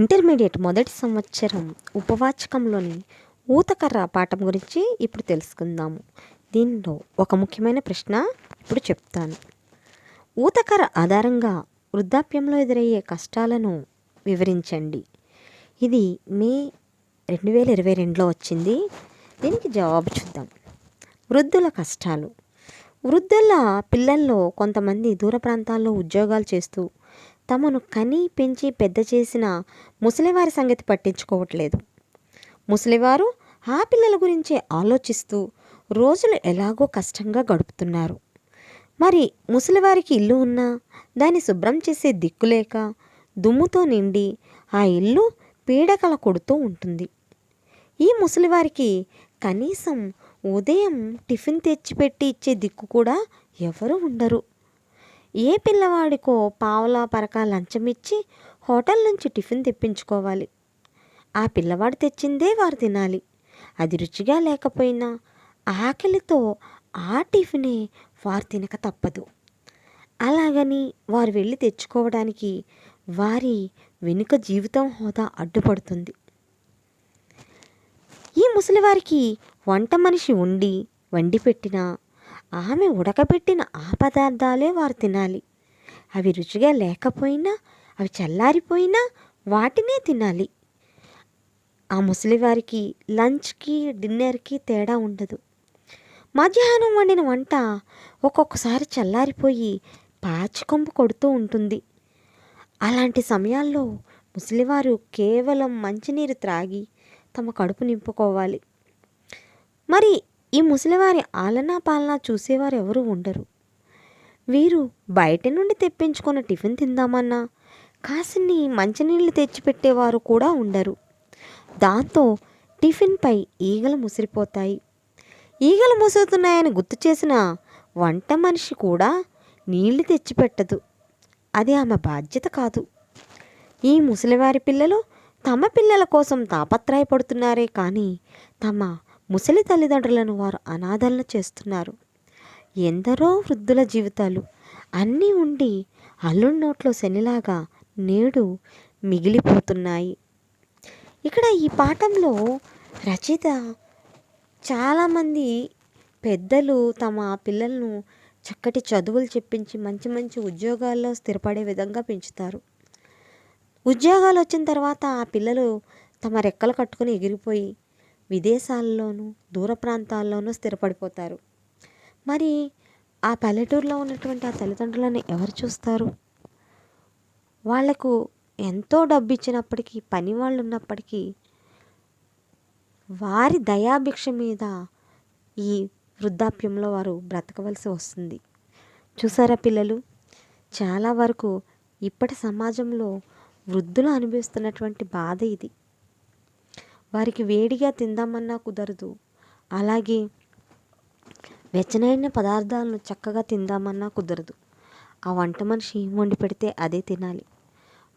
Intermediate మొదటి సంవత్సరం ఉపవాచకంలోని ఊతకర్ర పాఠం గురించి ఇప్పుడు తెలుసుకుందాము. దీనిలో ఒక ముఖ్యమైన ప్రశ్న ఇప్పుడు చెప్తాను. ఊతకర్ర ఆధారంగా వృద్ధాప్యంలో ఎదురయ్యే కష్టాలను వివరించండి. ఇది మే రెండు వేల ఇరవై రెండులో వచ్చింది. దీనికి జవాబు చూద్దాం. వృద్ధుల కష్టాలు. వృద్ధుల పిల్లల్లో కొంతమంది దూర ప్రాంతాల్లో ఉద్యోగాలు చేస్తూ తమను కని పెంచి పెద్ద చేసిన ముసలివారి సంగతి పట్టించుకోవట్లేదు. ముసలివారు ఆ పిల్లల గురించే ఆలోచిస్తూ రోజులు ఎలాగో కష్టంగా గడుపుతున్నారు. మరి ముసలివారికి ఇల్లు ఉన్నా దాన్ని శుభ్రం చేసే దిక్కులేక దుమ్ముతో నిండి ఆ ఇల్లు పీడకల కొడుతూ ఉంటుంది. ఈ ముసలివారికి కనీసం ఉదయం టిఫిన్ తెచ్చిపెట్టి ఇచ్చే దిక్కు కూడా ఎవరు ఉండరు. ఏ పిల్లవాడికో పావలా పరక లంచమిచ్చి హోటల్ నుంచి టిఫిన్ తెప్పించుకోవాలి. ఆ పిల్లవాడు తెచ్చిందే వారు తినాలి. అది రుచిగా లేకపోయినా ఆకలితో ఆ టిఫినే వారు తినక తప్పదు. అలాగని వారు వెళ్ళి తెచ్చుకోవడానికి వారి వెనుక జీవితం హోదా అడ్డుపడుతుంది. ఈ ముసలివారికి వంట మనిషి ఉండి వండి పెట్టినా ఆమె ఉడకబెట్టిన ఆ పదార్థాలే వారు తినాలి. అవి రుచిగా లేకపోయినా అవి చల్లారిపోయినా వాటినే తినాలి. ఆ ముసలివారికి లంచ్కి డిన్నర్కి తేడా ఉండదు. మధ్యాహ్నం వండిన వంట ఒక్కొక్కసారి చల్లారిపోయి పాచికొంపు కొడుతూ ఉంటుంది. అలాంటి సమయాల్లో ముసలివారు కేవలం మంచినీరు త్రాగి తమ కడుపు నింపుకోవాలి. మరి ఈ ముసలివారి ఆలనా పాలనా చూసేవారు ఎవరు ఉండరు. వీరు బయట నుండి తెప్పించుకున్న టిఫిన్ తిందామన్నా కాసిన్ని మంచినీళ్ళు తెచ్చిపెట్టేవారు కూడా ఉండరు. దాంతో టిఫిన్పై ఈగలు ముసిరిపోతాయి. ఈగలు ముసురుతున్నాయని గుర్తు చేసిన వంట మనిషి కూడా నీళ్ళు తెచ్చిపెట్టదు. అది ఆమె బాధ్యత కాదు. ఈ ముసలివారి పిల్లలు తమ పిల్లల కోసం తాపత్రయపడుతున్నారే కానీ తమ ముసలి తల్లిదండ్రులను వారు అనాథలను చేస్తున్నారు. ఎందరో వృద్ధుల జీవితాలు. అన్నీ ఉండి అల్లుడి నోట్లో శనిలాగా నేడు మిగిలిపోతున్నాయి. ఇక్కడ ఈ పాఠంలో రచయిత చాలామంది పెద్దలు తమ పిల్లలను చక్కటి చదువులు చెప్పించి మంచి మంచి ఉద్యోగాల్లో స్థిరపడే విధంగా పెంచుతారు. ఉద్యోగాలు వచ్చిన తర్వాత ఆ పిల్లలు తమ రెక్కలు కట్టుకుని ఎగిరిపోయి విదేశాల్లోనూ దూర ప్రాంతాల్లోనూ స్థిరపడిపోతారు. మరి ఆ పల్లెటూరులో ఉన్నటువంటి ఆ తల్లిదండ్రులను ఎవరు చూస్తారు? వాళ్ళకు ఎంతో డబ్బు ఇచ్చినప్పటికీ పని వాళ్ళు ఉన్నప్పటికీ వారి దయాభిక్ష మీద ఈ వృద్ధాప్యంలో వారు బ్రతకవలసి వస్తుంది. చూసారా పిల్లలు? చాలా వరకు ఇప్పటి సమాజంలో వృద్ధులు అనుభవిస్తున్నటువంటి బాధ ఇది. వారికి వేడిగా తిందామన్నా కుదరదు. అలాగే వెచ్చనైన పదార్థాలను చక్కగా తిందామన్నా కుదరదు. ఆ వంట మనిషి వండి పెడితే అదే తినాలి.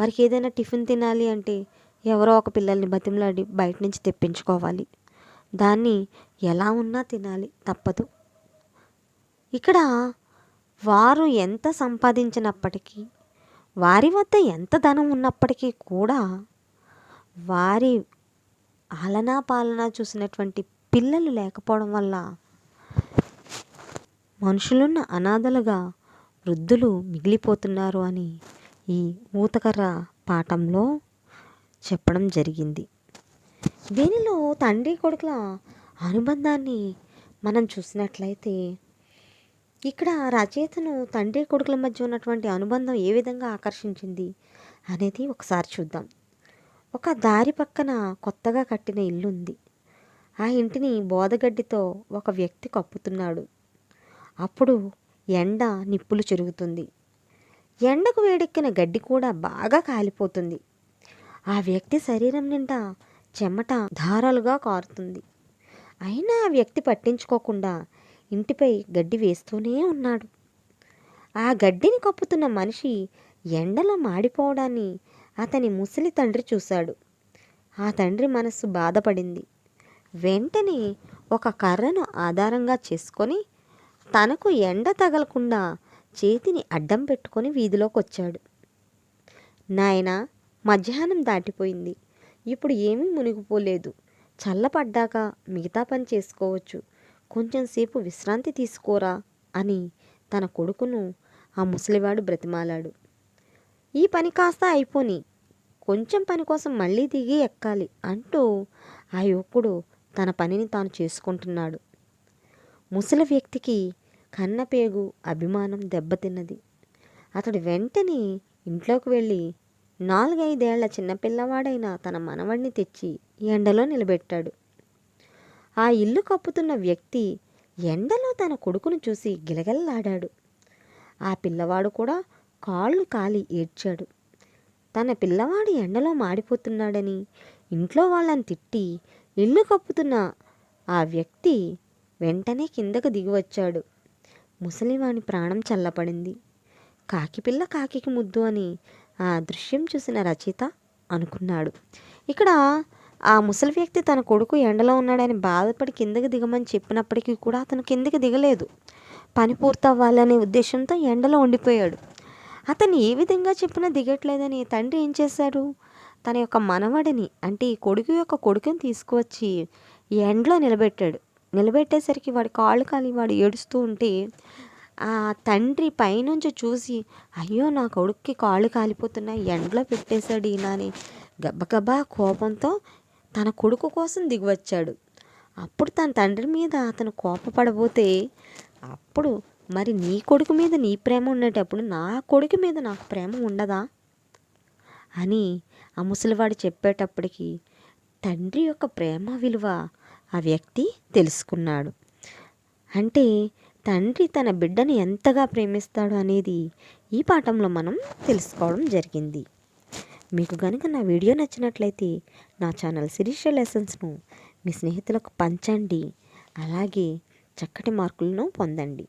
వారికి ఏదైనా టిఫిన్ తినాలి అంటే ఎవరో ఒక పిల్లల్ని బతిమలాడి బయట నుంచి తెప్పించుకోవాలి. దాన్ని ఎలా ఉన్నా తినాలి తప్పదు. ఇక్కడ వారు ఎంత సంపాదించినప్పటికీ వారి వద్ద ఎంత ధనం ఉన్నప్పటికీ కూడా వారి ఆలనా పాలనా చూసినటువంటి పిల్లలు లేకపోవడం వల్ల మనుషులున్న అనాథలుగా వృద్ధులు మిగిలిపోతున్నారు అని ఈ ఊతకర్ర పాఠంలో చెప్పడం జరిగింది. దీనిలో తండ్రి కొడుకుల అనుబంధాన్ని మనం చూసినట్లయితే ఇక్కడ రచయితను తండ్రి కొడుకుల మధ్య ఉన్నటువంటి అనుబంధం ఏ విధంగా ఆకర్షించింది అనేది ఒకసారి చూద్దాం. ఒక దారి పక్కన కొత్తగా కట్టిన ఇల్లుంది. ఆ ఇంటిని బోదగడ్డితో ఒక వ్యక్తి కప్పుతున్నాడు. అప్పుడు ఎండ నిప్పులు చెరుగుతుంది. ఎండకు వేడెక్కిన గడ్డి కూడా బాగా కాలిపోతుంది. ఆ వ్యక్తి శరీరం నిండా చెమట ధారాలుగా కారుతుంది. అయినా ఆ వ్యక్తి పట్టించుకోకుండా ఇంటిపై గడ్డి వేస్తూనే ఉన్నాడు. ఆ గడ్డిని కప్పుతున్న మనిషి ఎండలో మాడిపోవడాన్ని అతని ముసలి తండ్రి చూశాడు. ఆ తండ్రి మనస్సు బాధపడింది. వెంటనే ఒక కర్రను ఆధారంగా చేసుకొని తనకు ఎండ తగలకుండా చేతిని అడ్డం పెట్టుకొని వీధిలోకి వచ్చాడు నాయనా మధ్యాహ్నం దాటిపోయింది. ఇప్పుడు ఏమీ మునిగిపోలేదు. చల్లపడ్డాక మిగతా పని చేసుకోవచ్చు. కొంచెం సేపు విశ్రాంతి తీసుకోరా అని తన కొడుకును ఆ ముసలివాడు బ్రతిమాలాడు. ఈ పని కాస్త అయిపోని. కొంచెం పని కోసం మళ్ళీ దిగి ఎక్కాలి అంటూ ఆ యువకుడు తన పనిని తాను చేసుకుంటున్నాడు. ముసలి వ్యక్తికి కన్నపేగు అభిమానం దెబ్బతిన్నది. అతడు వెంటనే ఇంట్లోకి వెళ్ళి నాలుగైదేళ్ళ చిన్నపిల్లవాడైన తన మనవడిని తెచ్చి ఎండలో నిలబెట్టాడు. ఆ ఇల్లు కప్పుతున్న వ్యక్తి ఎండలో తన కొడుకును చూసి గిలగల్లాడాడు. ఆ పిల్లవాడు కూడా కాళ్ళు కాలి ఏడ్చాడు. తన పిల్లవాడు ఎండలో మాడిపోతున్నాడని ఇంట్లో వాళ్ళని తిట్టి ఇల్లు కప్పుతున్న ఆ వ్యక్తి వెంటనే కిందకు దిగి వచ్చాడు ముసలివాని ప్రాణం చల్లపడింది కాకిపిల్ల కాకికి ముద్దు అని ఆ దృశ్యం చూసిన రచయిత అనుకున్నాడు. ఇక్కడ ఆ ముసలి వ్యక్తి తన కొడుకు ఎండలో ఉన్నాడని బాధపడి కిందకి దిగమని చెప్పినప్పటికీ కూడా అతను కిందకి దిగలేదు. పని పూర్తవ్వాలనే ఉద్దేశంతో ఎండలో ఉండిపోయాడు. అతను ఏ విధంగా చెప్పినా దిగట్లేదని తండ్రి ఏం చేశాడు? తన యొక్క మనవడిని అంటే ఈ కొడుకు యొక్క కొడుకుని తీసుకువచ్చి ఎండలో నిలబెట్టాడు. నిలబెట్టేసరికి వాడి కాళ్ళు కాలి వాడు ఏడుస్తూ ఉంటే ఆ తండ్రి పైనుంచి చూసి అయ్యో నా కొడుక్కి కాళ్ళు కాలిపోతున్నాయి ఎండలో పెట్టేశాడు ఈయన అని గబగబా కోపంతో తన కొడుకు కోసం దిగివచ్చాడు. అప్పుడు తన తండ్రి మీద అతను కోపపడబోతే అప్పుడు మరి నీ కొడుకు మీద నీ ప్రేమ ఉండేటప్పుడు నా కొడుకు మీద నాకు ప్రేమ ఉండదా? అని ఆ ముసలివాడు చెప్పేటప్పటికి తండ్రి యొక్క ప్రేమ విలువ ఆ వ్యక్తి తెలుసుకున్నాడు. అంటే తండ్రి తన బిడ్డను ఎంతగా ప్రేమిస్తాడు అనేది ఈ పాఠంలో మనం తెలుసుకోవడం జరిగింది. మీకు కనుక నా వీడియో నచ్చినట్లయితే నా ఛానల్ శిరీష లెసన్స్ను మీ స్నేహితులకు పంచండి. అలాగే చక్కటి మార్కులను పొందండి.